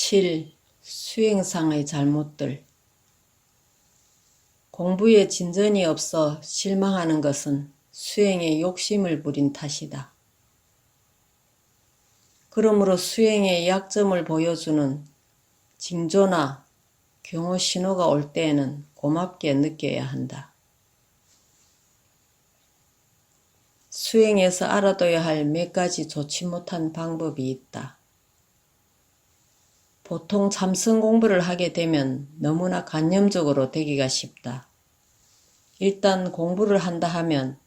7. 수행상의 잘못들 공부에 진전이 없어 실망하는 것은 수행에 욕심을 부린 탓이다. 그러므로 수행의 약점을 보여주는 징조나 경호 신호가 올 때에는 고맙게 느껴야 한다. 수행에서 알아둬야 할 몇 가지 좋지 못한 방법이 있다. 보통 참선 공부를 하게 되면 너무나 관념적으로 되기가 쉽다. 일단 공부를 한다 하면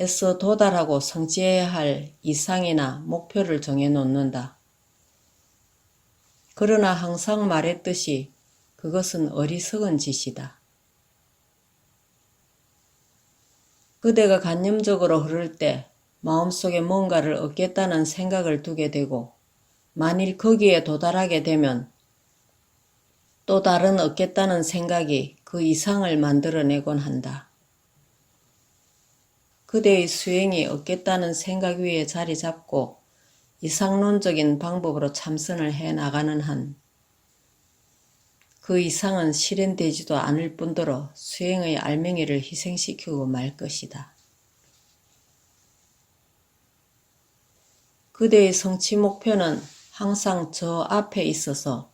애써 도달하고 성취해야 할 이상이나 목표를 정해 놓는다. 그러나 항상 말했듯이 그것은 어리석은 짓이다. 그대가 관념적으로 흐를 때 마음속에 뭔가를 얻겠다는 생각을 두게 되고 만일 거기에 도달하게 되면 또 다른 얻겠다는 생각이 그 이상을 만들어내곤 한다. 그대의 수행이 얻겠다는 생각 위에 자리 잡고 이상론적인 방법으로 참선을 해 나가는 한 그 이상은 실현되지도 않을 뿐더러 수행의 알맹이를 희생시키고 말 것이다. 그대의 성취 목표는 항상 저 앞에 있어서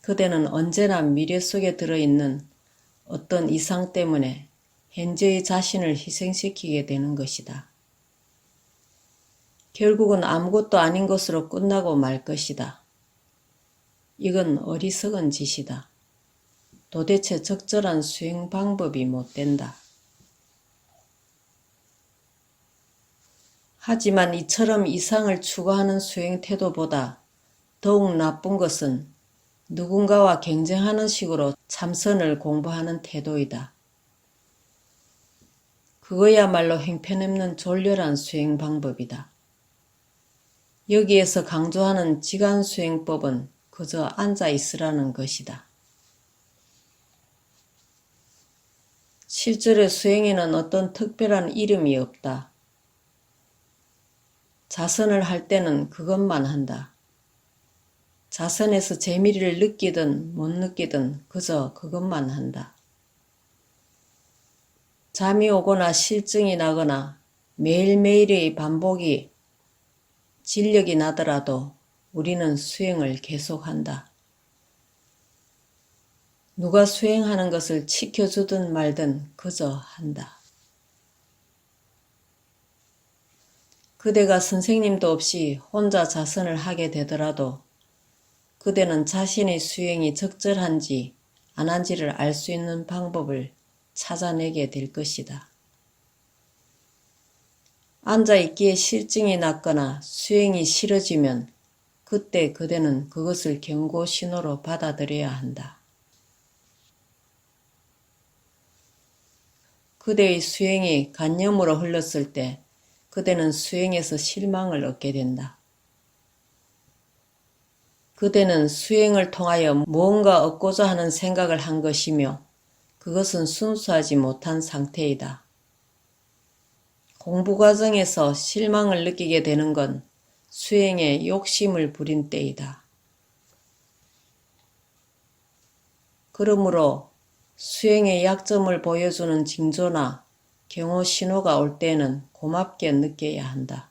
그대는 언제나 미래 속에 들어있는 어떤 이상 때문에 현재의 자신을 희생시키게 되는 것이다. 결국은 아무것도 아닌 것으로 끝나고 말 것이다. 이건 어리석은 짓이다. 도대체 적절한 수행 방법이 못 된다. 하지만 이처럼 이상을 추구하는 수행 태도보다 더욱 나쁜 것은 누군가와 경쟁하는 식으로 참선을 공부하는 태도이다. 그거야말로 형편없는 졸렬한 수행 방법이다. 여기에서 강조하는 지간 수행법은 그저 앉아 있으라는 것이다. 실제로 수행에는 어떤 특별한 이름이 없다. 자선을 할 때는 그것만 한다. 자선에서 재미를 느끼든 못 느끼든 그저 그것만 한다. 잠이 오거나 실증이 나거나 매일매일의 반복이 진력이 나더라도 우리는 수행을 계속한다. 누가 수행하는 것을 지켜주든 말든 그저 한다. 그대가 선생님도 없이 혼자 자선을 하게 되더라도 그대는 자신의 수행이 적절한지 안 한지를 알 수 있는 방법을 찾아내게 될 것이다. 앉아있기에 실증이 났거나 수행이 싫어지면 그때 그대는 그것을 경고 신호로 받아들여야 한다. 그대의 수행이 간념으로 흘렀을 때 그대는 수행에서 실망을 얻게 된다. 그대는 수행을 통하여 무언가 얻고자 하는 생각을 한 것이며 그것은 순수하지 못한 상태이다. 공부 과정에서 실망을 느끼게 되는 건 수행에 욕심을 부린 때이다. 그러므로 수행의 약점을 보여주는 징조나 경호 신호가 올 때는 고맙게 느껴야 한다.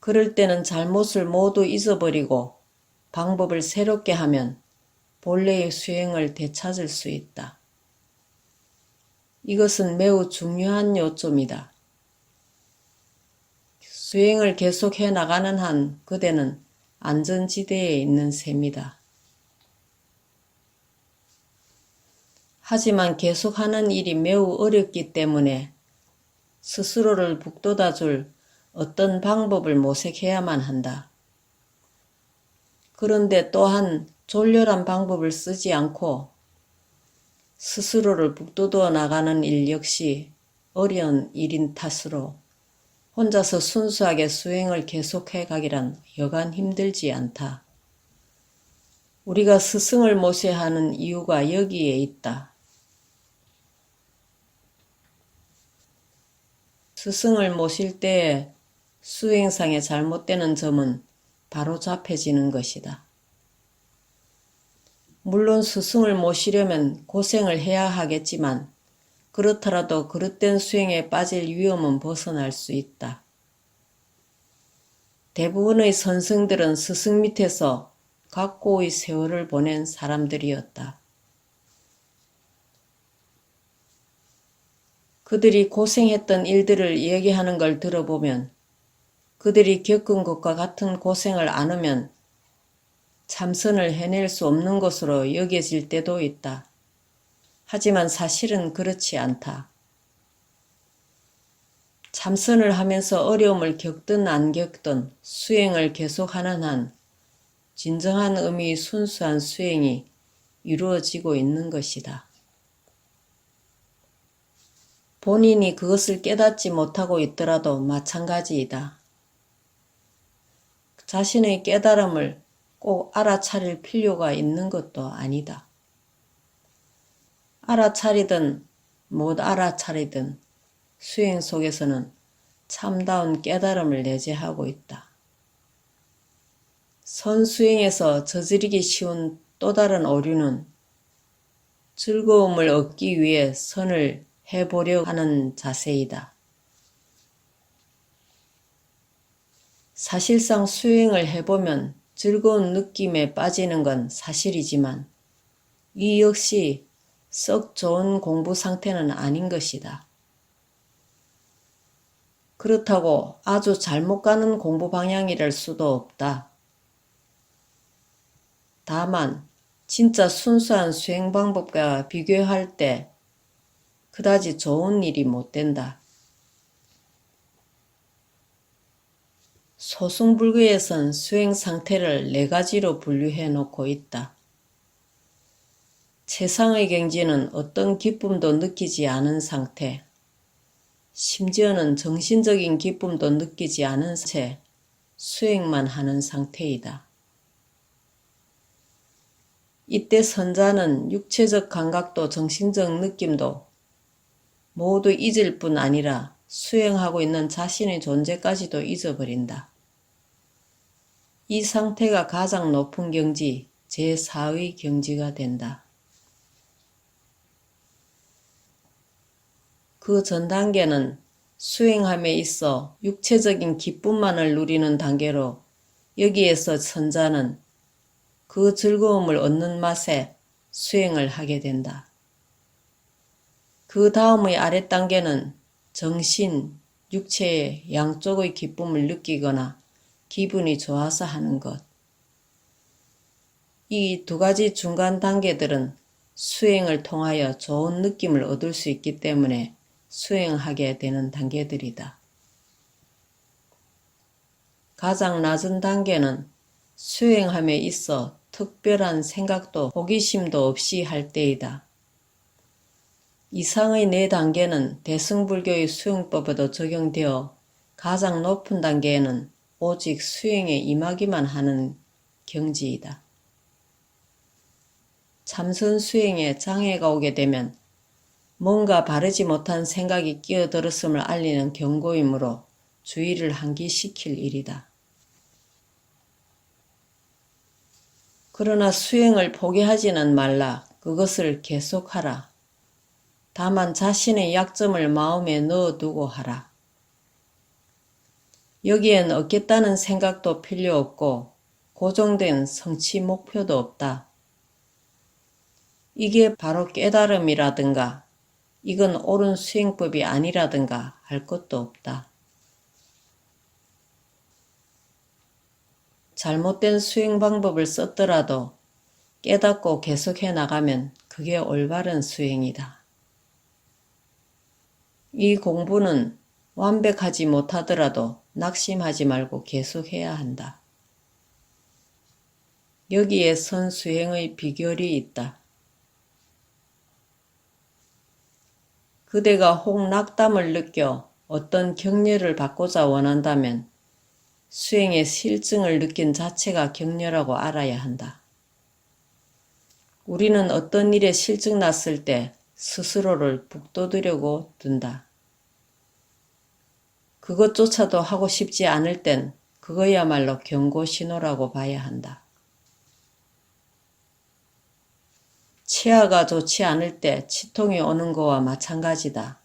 그럴 때는 잘못을 모두 잊어버리고 방법을 새롭게 하면 본래의 수행을 되찾을 수 있다. 이것은 매우 중요한 요점이다. 수행을 계속해 나가는 한 그대는 안전지대에 있는 셈이다. 하지만 계속하는 일이 매우 어렵기 때문에 스스로를 북돋아줄 어떤 방법을 모색해야만 한다. 그런데 또한 졸렬한 방법을 쓰지 않고 스스로를 북돋워 나가는 일 역시 어려운 일인 탓으로 혼자서 순수하게 수행을 계속해 가기란 여간 힘들지 않다. 우리가 스승을 모셔야 하는 이유가 여기에 있다. 스승을 모실 때 수행상에 잘못되는 점은 바로 잡혀지는 것이다. 물론 스승을 모시려면 고생을 해야 하겠지만 그렇더라도 그릇된 수행에 빠질 위험은 벗어날 수 있다. 대부분의 선생들은 스승 밑에서 각고의 세월을 보낸 사람들이었다. 그들이 고생했던 일들을 얘기하는 걸 들어보면 그들이 겪은 것과 같은 고생을 안으면 참선을 해낼 수 없는 것으로 여겨질 때도 있다. 하지만 사실은 그렇지 않다. 참선을 하면서 어려움을 겪든 안 겪든 수행을 계속하는 한 진정한 의미 순수한 수행이 이루어지고 있는 것이다. 본인이 그것을 깨닫지 못하고 있더라도 마찬가지이다. 자신의 깨달음을 꼭 알아차릴 필요가 있는 것도 아니다. 알아차리든 못 알아차리든 수행 속에서는 참다운 깨달음을 내재하고 있다. 선수행에서 저지르기 쉬운 또 다른 오류는 즐거움을 얻기 위해 선을 해보려 하는 자세이다. 사실상 수행을 해보면 즐거운 느낌에 빠지는 건 사실이지만 이 역시 썩 좋은 공부 상태는 아닌 것이다. 그렇다고 아주 잘못 가는 공부 방향이랄 수도 없다. 다만 진짜 순수한 수행 방법과 비교할 때 그다지 좋은 일이 못 된다. 소승불교에선 수행 상태를 네 가지로 분류해 놓고 있다. 최상의 경지는 어떤 기쁨도 느끼지 않은 상태, 심지어는 정신적인 기쁨도 느끼지 않은 채 수행만 하는 상태이다. 이때 선자는 육체적 감각도 정신적 느낌도 모두 잊을 뿐 아니라 수행하고 있는 자신의 존재까지도 잊어버린다. 이 상태가 가장 높은 경지, 제4의 경지가 된다. 그 전 단계는 수행함에 있어 육체적인 기쁨만을 누리는 단계로 여기에서 선자는 그 즐거움을 얻는 맛에 수행을 하게 된다. 그 다음의 아래 단계는 정신, 육체의 양쪽의 기쁨을 느끼거나 기분이 좋아서 하는 것. 이 두 가지 중간 단계들은 수행을 통하여 좋은 느낌을 얻을 수 있기 때문에 수행하게 되는 단계들이다. 가장 낮은 단계는 수행함에 있어 특별한 생각도 호기심도 없이 할 때이다. 이상의 네 단계는 대승불교의 수행법에도 적용되어 가장 높은 단계에는 오직 수행에 임하기만 하는 경지이다. 참선 수행에 장애가 오게 되면 뭔가 바르지 못한 생각이 끼어들었음을 알리는 경고이므로 주의를 환기시킬 일이다. 그러나 수행을 포기하지는 말라. 그것을 계속하라. 다만 자신의 약점을 마음에 넣어두고 하라. 여기엔 얻겠다는 생각도 필요 없고 고정된 성취 목표도 없다. 이게 바로 깨달음이라든가 이건 옳은 수행법이 아니라든가 할 것도 없다. 잘못된 수행 방법을 썼더라도 깨닫고 계속해 나가면 그게 올바른 수행이다. 이 공부는 완벽하지 못하더라도 낙심하지 말고 계속해야 한다. 여기에 선수행의 비결이 있다. 그대가 혹 낙담을 느껴 어떤 격려를 받고자 원한다면 수행의 실증을 느낀 자체가 격려라고 알아야 한다. 우리는 어떤 일에 실증 났을 때 스스로를 북돋으려고 든다. 그것조차도 하고 싶지 않을 땐 그거야말로 경고 신호라고 봐야 한다. 치아가 좋지 않을 때 치통이 오는 거와 마찬가지다.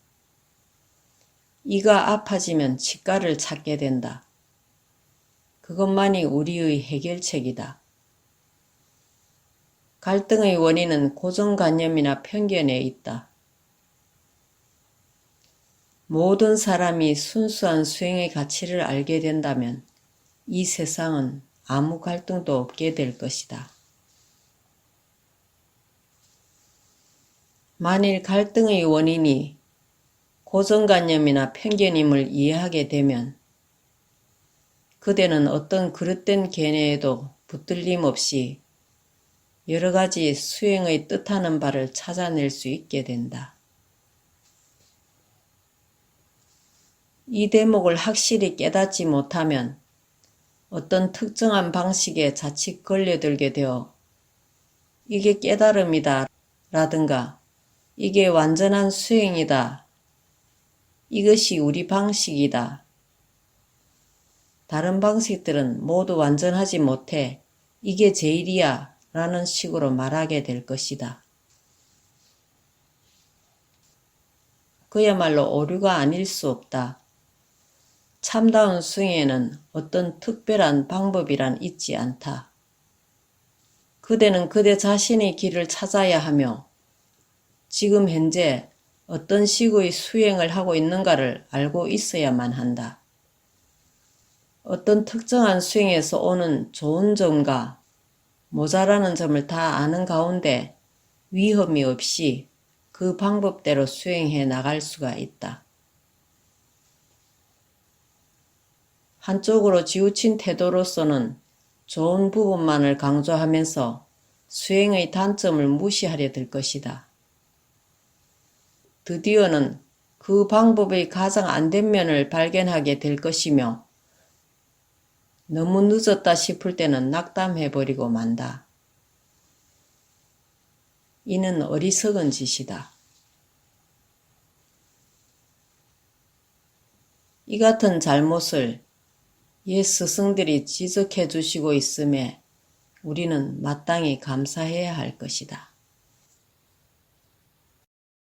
이가 아파지면 치과를 찾게 된다. 그것만이 우리의 해결책이다. 갈등의 원인은 고정관념이나 편견에 있다. 모든 사람이 순수한 수행의 가치를 알게 된다면 이 세상은 아무 갈등도 없게 될 것이다. 만일 갈등의 원인이 고정관념이나 편견임을 이해하게 되면 그대는 어떤 그릇된 견해에도 붙들림 없이 여러 가지 수행의 뜻하는 바를 찾아낼 수 있게 된다. 이 대목을 확실히 깨닫지 못하면 어떤 특정한 방식에 자칫 걸려들게 되어 이게 깨달음이다 라든가 이게 완전한 수행이다. 이것이 우리 방식이다. 다른 방식들은 모두 완전하지 못해 이게 제일이야 라는 식으로 말하게 될 것이다. 그야말로 오류가 아닐 수 없다. 참다운 수행에는 어떤 특별한 방법이란 있지 않다. 그대는 그대 자신의 길을 찾아야 하며 지금 현재 어떤 식의 수행을 하고 있는가를 알고 있어야만 한다. 어떤 특정한 수행에서 오는 좋은 점과 모자라는 점을 다 아는 가운데 위험이 없이 그 방법대로 수행해 나갈 수가 있다. 한쪽으로 지우친 태도로서는 좋은 부분만을 강조하면서 수행의 단점을 무시하려 들 것이다. 드디어는 그 방법의 가장 안 된 면을 발견하게 될 것이며 너무 늦었다 싶을 때는 낙담해버리고 만다. 이는 어리석은 짓이다. 이 같은 잘못을 옛 스승들이 지적해 주시고 있음에 우리는 마땅히 감사해야 할 것이다.